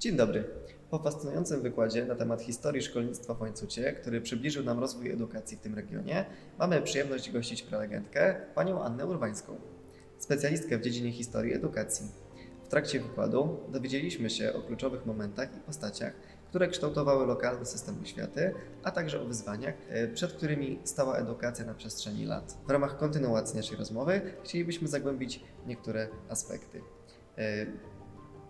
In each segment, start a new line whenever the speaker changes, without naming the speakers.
Dzień dobry. Po fascynującym wykładzie na temat historii szkolnictwa w Łańcucie, który przybliżył nam rozwój edukacji w tym regionie, mamy przyjemność gościć prelegentkę, panią Annę Urbańską, specjalistkę w dziedzinie historii edukacji. W trakcie wykładu dowiedzieliśmy się o kluczowych momentach i postaciach, które kształtowały lokalny system oświaty, a także o wyzwaniach, e, przed którymi stała edukacja na przestrzeni lat. W ramach kontynuacji naszej rozmowy chcielibyśmy zagłębić niektóre aspekty.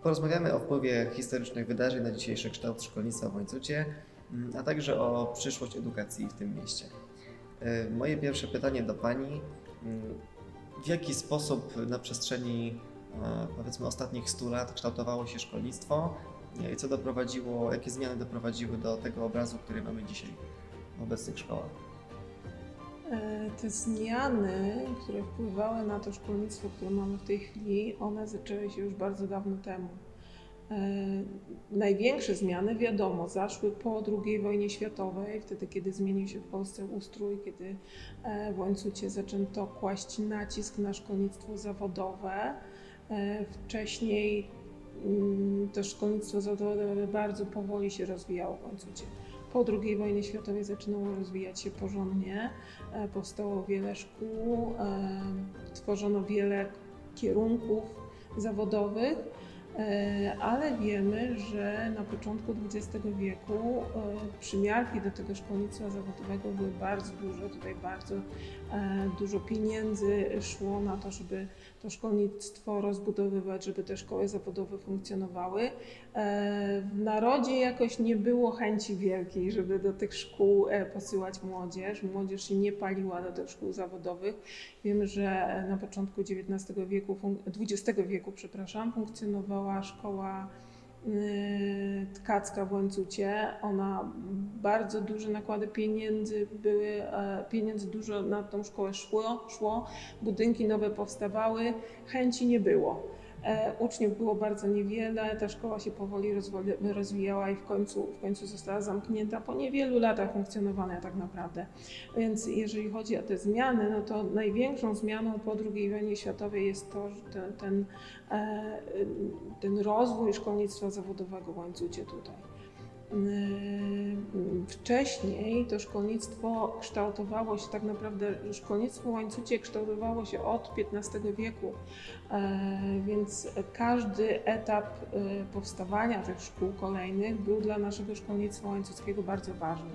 Porozmawiamy o wpływie historycznych wydarzeń na dzisiejszy kształt szkolnictwa w Łańcucie, mm, a także o przyszłość edukacji w tym mieście. E, Moje pierwsze pytanie do Pani. mm, W jaki sposób na przestrzeni e, powiedzmy ostatnich 100 lat kształtowało się szkolnictwo e, i co doprowadziło, jakie zmiany doprowadziły do tego obrazu, który mamy dzisiaj w obecnych szkołach?
Te zmiany, które wpływały na to szkolnictwo, które mamy w tej chwili, one zaczęły się już bardzo dawno temu. E, Największe zmiany, wiadomo, zaszły po II wojnie światowej, wtedy kiedy zmienił się w Polsce ustrój, kiedy e, w Łańcucie zaczęto kłaść nacisk na szkolnictwo zawodowe. E, Wcześniej mm, to szkolnictwo zawodowe bardzo powoli się rozwijało w Łańcucie. Po II wojnie światowej zaczynało rozwijać się porządnie. E, Powstało wiele szkół, e, tworzono wiele kierunków zawodowych, ale wiemy, że na początku XX wieku e, przymiarki do tego szkolnictwa zawodowego były bardzo duże. Tutaj bardzo e, dużo pieniędzy szło na to, żeby to szkolnictwo rozbudowywać, żeby te szkoły zawodowe funkcjonowały. E, W narodzie jakoś nie było chęci wielkiej, żeby do tych szkół e, posyłać młodzież. Młodzież się nie paliła do tych szkół zawodowych. Wiemy, że na początku XIX wieku, XX wieku, przepraszam, funkcjonowała szkoła y, tkacka w Łańcucie. Ona bardzo duże nakłady pieniędzy były, e, pieniędzy dużo na tą szkołę szło, szło, budynki nowe powstawały, chęci nie było. E, Uczniów było bardzo niewiele, ta szkoła się powoli rozwijała i w końcu, w końcu została zamknięta po niewielu latach funkcjonowania tak naprawdę. Więc jeżeli chodzi o te zmiany, no to największą zmianą po II wojnie światowej jest to, że ten, ten, e, ten rozwój szkolnictwa zawodowego w Łańcucie tutaj. Yy, Wcześniej to szkolnictwo kształtowało się tak naprawdę, szkolnictwo Łańcucie kształtowało się od XV wieku, e, więc każdy etap e, powstawania tych szkół kolejnych był dla naszego szkolnictwa łańcuckiego bardzo ważny.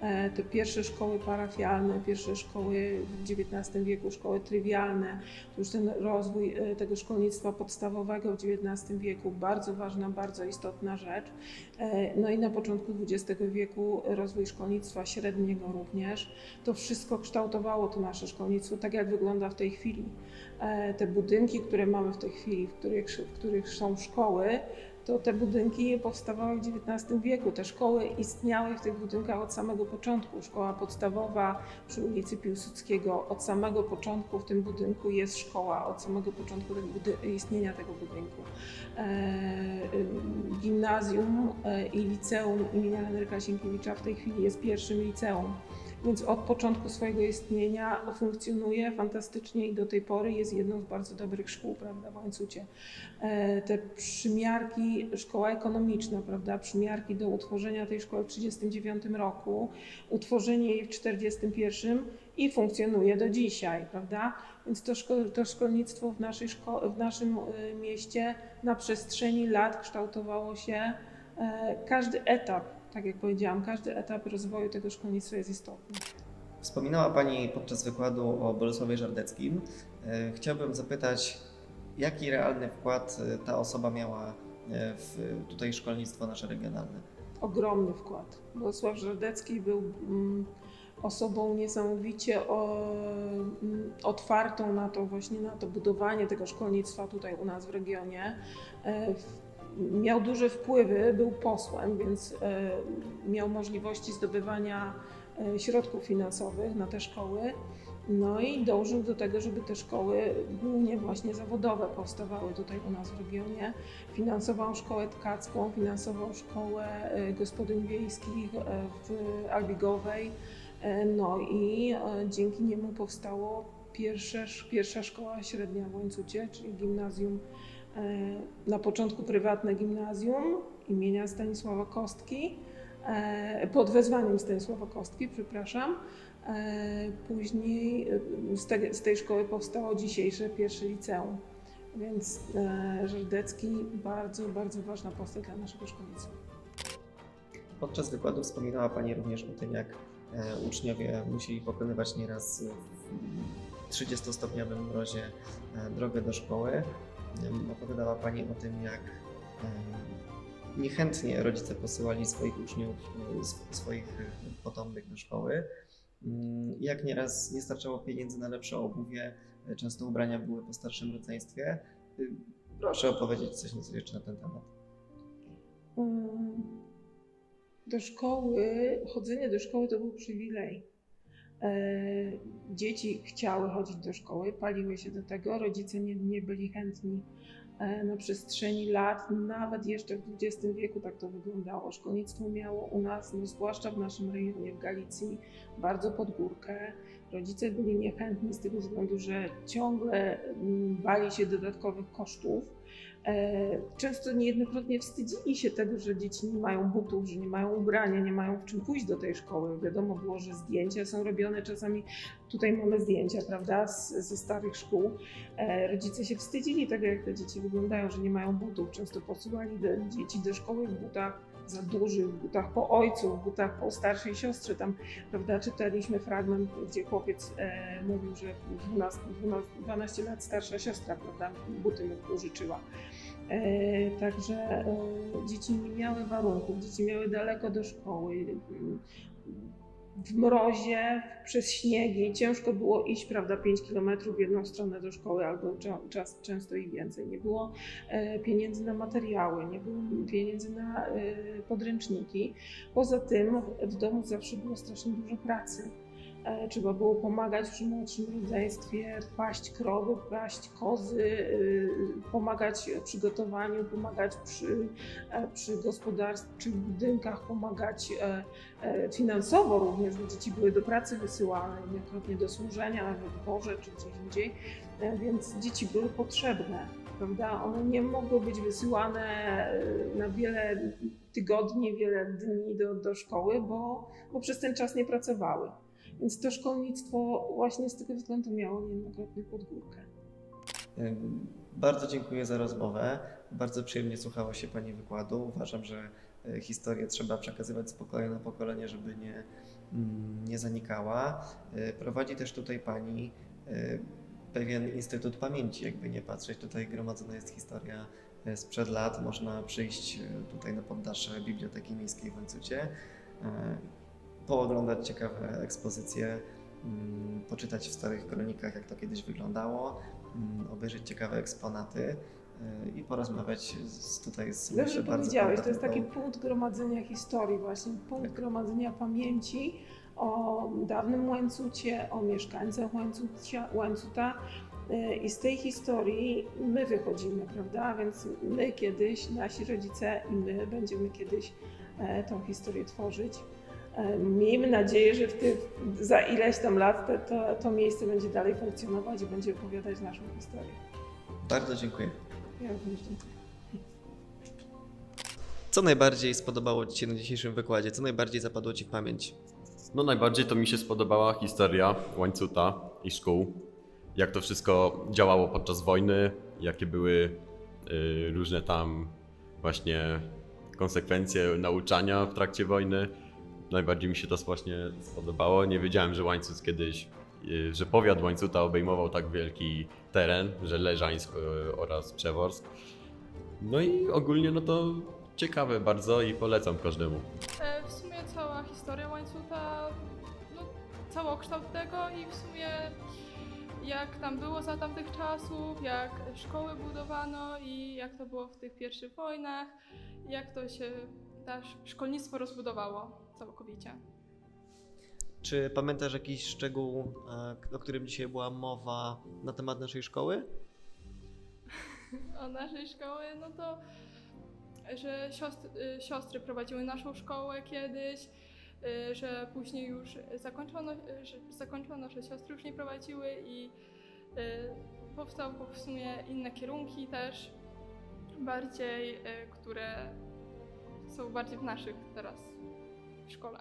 E, Te pierwsze szkoły parafialne, pierwsze szkoły w XIX wieku, szkoły trywialne, to już ten rozwój e, tego szkolnictwa podstawowego w XIX wieku, bardzo ważna, bardzo istotna rzecz. No i na początku XX wieku rozwój szkolnictwa średniego również. To wszystko kształtowało to nasze szkolnictwo, tak jak wygląda w tej chwili. E, Te budynki, które mamy w tej chwili, w których, w których są szkoły, to te budynki powstawały w XIX wieku. Te szkoły istniały w tych budynkach od samego początku. Szkoła podstawowa przy ulicy Piłsudskiego, od samego początku w tym budynku jest szkoła, od samego początku istnienia tego budynku. E, Gimnazjum e, i liceum imienia Henryka Sienkiewicza w tej chwili jest pierwszym liceum. Więc od początku swojego istnienia funkcjonuje fantastycznie i do tej pory jest jedną z bardzo dobrych szkół prawda, w Łańcucie. E, Te przymiarki, szkoła ekonomiczna, prawda, przymiarki do utworzenia tej szkoły w 1939 roku, utworzenie jej w 1941 i funkcjonuje do dzisiaj, prawda? Więc to, szko- to szkolnictwo w, naszej szko- w naszym y, mieście na przestrzeni lat kształtowało się. E, Każdy etap, tak jak powiedziałam, każdy etap rozwoju tego szkolnictwa jest istotny.
Wspominała Pani podczas wykładu o Bolesławie Żardeckim. E, Chciałbym zapytać, jaki realny wkład e, ta osoba miała e, w tutaj szkolnictwo nasze regionalne?
ogromny wkład. Bolesław Żardecki był mm, osobą niesamowicie o, mm, otwartą na to właśnie na to budowanie tego szkolnictwa tutaj u nas w regionie. W- Miał duże wpływy, był posłem, więc e, miał możliwości zdobywania e, środków finansowych na te szkoły. No i dążył do tego, żeby te szkoły, głównie właśnie zawodowe, powstawały tutaj u nas w regionie. Finansował szkołę tkacką, finansował szkołę e, gospodyń wiejskich w Albigowej. No i dzięki niemu powstało pierwsze, pierwsza szkoła średnia w Łańcucie, czyli gimnazjum Na początku prywatne gimnazjum imienia Stanisława Kostki, e, pod wezwaniem Stanisława Kostki, przepraszam. E, Później e, z, te, z tej szkoły powstało dzisiejsze pierwsze liceum. Więc e, Żerdecki bardzo, bardzo ważna postać dla naszego szkolnictwa.
Podczas wykładu wspominała Pani również o tym, jak e, uczniowie musieli pokonywać nieraz w 30-stopniowym mrozie e, drogę do szkoły. Opowiadała Pani o tym, jak niechętnie rodzice posyłali swoich uczniów, e, sw- swoich e, potomnych do szkoły. Mm, Jak nieraz nie starczało pieniędzy na lepsze obuwie, e, często ubrania były po starszym rodzeństwie. Y, Proszę opowiedzieć coś nieco jeszcze na ten temat.
Mm, Do szkoły, chodzenie do szkoły to był przywilej. E, Dzieci chciały chodzić do szkoły, paliły się do tego, rodzice nie, nie byli chętni. E, Na przestrzeni lat, nawet jeszcze w XX wieku tak to wyglądało. Szkolnictwo miało u nas, no zwłaszcza w naszym rejonie, w Galicji, bardzo pod górkę. Rodzice byli niechętni z tego względu, że ciągle mm, bali się dodatkowych kosztów. E, Często niejednokrotnie wstydzili się tego, że dzieci nie mają butów, że nie mają ubrania, nie mają w czym pójść do tej szkoły. Wiadomo było, że zdjęcia są robione czasami. Tutaj mamy zdjęcia, prawda, z, ze starych szkół. E, Rodzice się wstydzili tego, jak te dzieci wyglądają, że nie mają butów. Często posyłali do, dzieci do szkoły w butach za dużych, w butach po ojcu, w butach po starszej siostrze. Tam, prawda, czytaliśmy fragment, gdzie chłopiec e, mówił, że 12, 12, 12 lat starsza siostra, prawda, buty mu pożyczyła. E, Także e, dzieci nie miały warunków, dzieci miały daleko do szkoły. W mrozie, przez śniegi, ciężko było iść, prawda, 5 kilometrów w jedną stronę do szkoły, albo cza- czas często i więcej. Nie było e, pieniędzy na materiały, nie było pieniędzy na e, podręczniki. Poza tym w domu zawsze było strasznie dużo pracy. E, Trzeba było pomagać przy młodszym rodzeństwie, paść krowy, paść kozy, pomagać w przygotowaniu, pomagać przy, e, przy gospodarczych budynkach, pomagać e, finansowo również, bo dzieci były do pracy wysyłane, niejednokrotnie do służenia, nawet w dworze czy gdzieś indziej, więc dzieci były potrzebne. Prawda? One nie mogły być wysyłane na wiele tygodni, wiele dni do, do szkoły, bo, bo przez ten czas nie pracowały. Więc to szkolnictwo właśnie z tego względu miało niejednokrotnie podgórkę.
Bardzo dziękuję za rozmowę. Bardzo przyjemnie słuchało się Pani wykładu. Uważam, że y, historię trzeba przekazywać z pokolenia na pokolenie, żeby nie, mm, nie zanikała. Y, Prowadzi też tutaj Pani y, pewien Instytut Pamięci, jakby nie patrzeć. Tutaj gromadzona jest historia sprzed lat. Można przyjść tutaj na poddasze Biblioteki Miejskiej w Łańcucie, pooglądać ciekawe ekspozycje, mm, poczytać w starych kronikach, jak to kiedyś wyglądało mm, obejrzeć ciekawe eksponaty y, i porozmawiać z, tutaj z
Dobrze powiedziałeś, to jest taki punkt gromadzenia historii właśnie, punkt
Tak.
gromadzenia pamięci o dawnym łańcucie, o mieszkańcach łańcucia, łańcuta y, i z tej historii my wychodzimy, prawda? Więc my kiedyś, nasi rodzice i my będziemy kiedyś e, tą historię tworzyć. E, Miejmy nadzieję, że w tych, za ileś tam lat to, to, to miejsce będzie dalej funkcjonować i będzie opowiadać naszą historię.
Bardzo dziękuję.
Ja również dziękuję.
Co najbardziej spodobało Ci się na dzisiejszym wykładzie? Co najbardziej zapadło Ci w pamięć?
No najbardziej to mi się spodobała historia łańcuta i szkół. Jak to wszystko działało podczas wojny, jakie były y, różne tam właśnie konsekwencje nauczania w trakcie wojny. Najbardziej mi się to właśnie spodobało. Nie wiedziałem, że łańcut kiedyś, y, że powiat łańcuta obejmował tak wielki teren, że Leżańsk y, oraz Przeworsk. No i ogólnie no to ciekawe bardzo i polecam każdemu.
E, W sumie cała historia łańcucha, no, całokształt tego i w sumie jak tam było za tamtych czasów, jak szkoły budowano i jak to było w tych pierwszych wojnach, jak to się też szkolnictwo rozbudowało całkowicie.
Czy pamiętasz jakiś szczegół, e, o którym dzisiaj była mowa na temat naszej szkoły?
O naszej szkoły, no to że siostry, siostry prowadziły naszą szkołę kiedyś, y, że później już zakończono, y, że zakończono, że siostry już nie prowadziły i y, powstały w sumie inne kierunki też. bardziej, które są bardziej w naszych teraz w szkole.